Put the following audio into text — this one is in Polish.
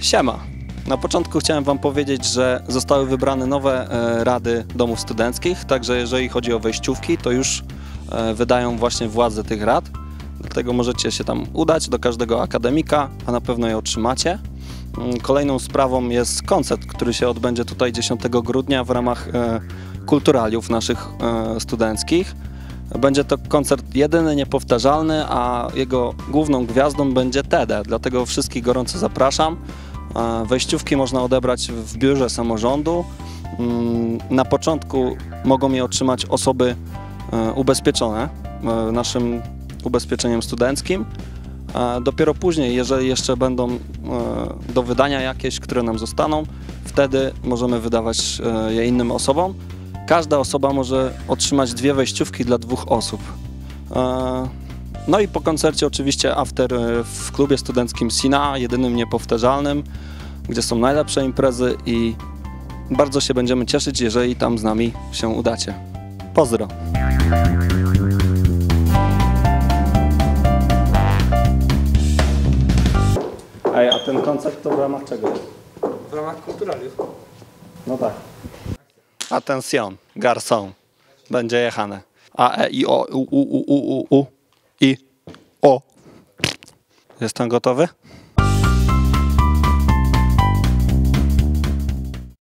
Siema. Na początku chciałem Wam powiedzieć, że zostały wybrane nowe e, rady domów studenckich, także jeżeli chodzi o wejściówki, to już e, wydają właśnie władze tych rad. Dlatego możecie się tam udać do każdego akademika, a na pewno je otrzymacie. Mm, Kolejną sprawą jest koncert, który się odbędzie tutaj 10 grudnia w ramach e, kulturaliów naszych studenckich. Będzie to koncert jedyny, niepowtarzalny, a jego główną gwiazdą będzie TED, dlatego wszystkich gorąco zapraszam. Wejściówki można odebrać w biurze samorządu. Mm, Na początku mogą je otrzymać osoby e, ubezpieczone e, naszym ubezpieczeniem studenckim. Dopiero później, jeżeli jeszcze będą e, do wydania jakieś, które nam zostaną, wtedy możemy wydawać je innym osobom. Każda osoba może otrzymać dwie wejściówki dla dwóch osób. No i po koncercie oczywiście after e, w klubie studenckim Sina, jedynym niepowtarzalnym, gdzie są najlepsze imprezy i bardzo się będziemy cieszyć, jeżeli tam z nami się udacie. Pozdro! Ej, a ten koncert to w ramach czego? W ramach kulturaliów. No tak. Attention, garçon. Będzie jechane. A, E, I, O, U, U, U, U, U, I, O. Jestem gotowy?